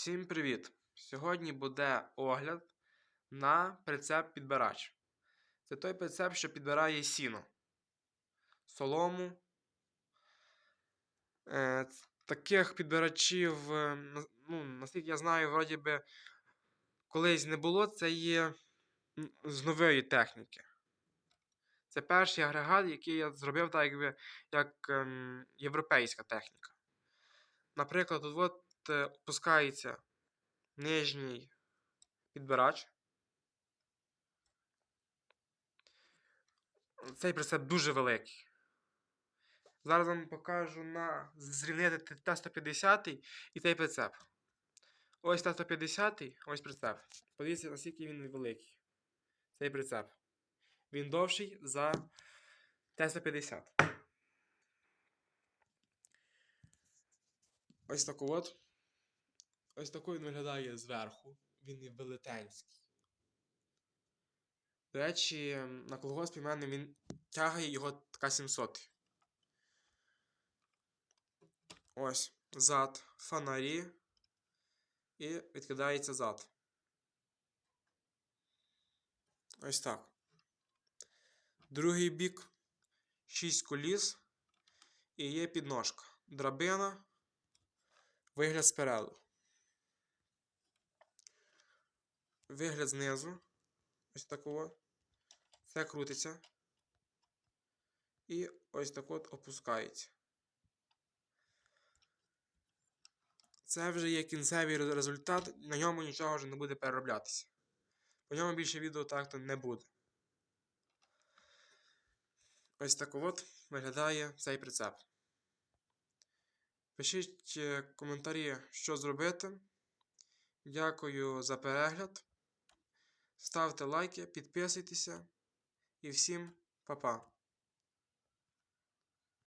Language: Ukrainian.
Всім привіт! Сьогодні буде огляд на прицеп підбирач. Це той прицеп, що підбирає сіно, солому. Е, таких підбирачів, е, ну, наскільки я знаю, вроді би колись не було. Це є з нової техніки. Це перший агрегат, який я зробив так, якби, як ем, європейська техніка. Наприклад, от, опускається нижній підбирач. Цей прицеп дуже великий. Зараз вам покажу на зрівняти Т-150 і цей прицеп. Ось Т-150, ось прицеп. Подивіться, наскільки він великий. Цей прицеп. Він довший за Т-150. Ось таку от. Ось таку він виглядає зверху. Він є велетенський. До речі, на колгоспі в мене він тягає його така 700. Ось зад, фонарі. І відкидається зад. Ось так. Другий бік 6 коліс. І є підножка. Драбина. Вигляд спереду. Вигляд знизу. Ось такого. Це крутиться. І ось так от опускається. Це вже є кінцевий результат, на ньому нічого вже не буде перероблятися. По ньому більше відео так-то не буде. Ось так от виглядає цей прицеп. Пишіть е, коментарі, що зробити. Дякую за перегляд. Ставте лайки, підписуйтеся і всім па-па.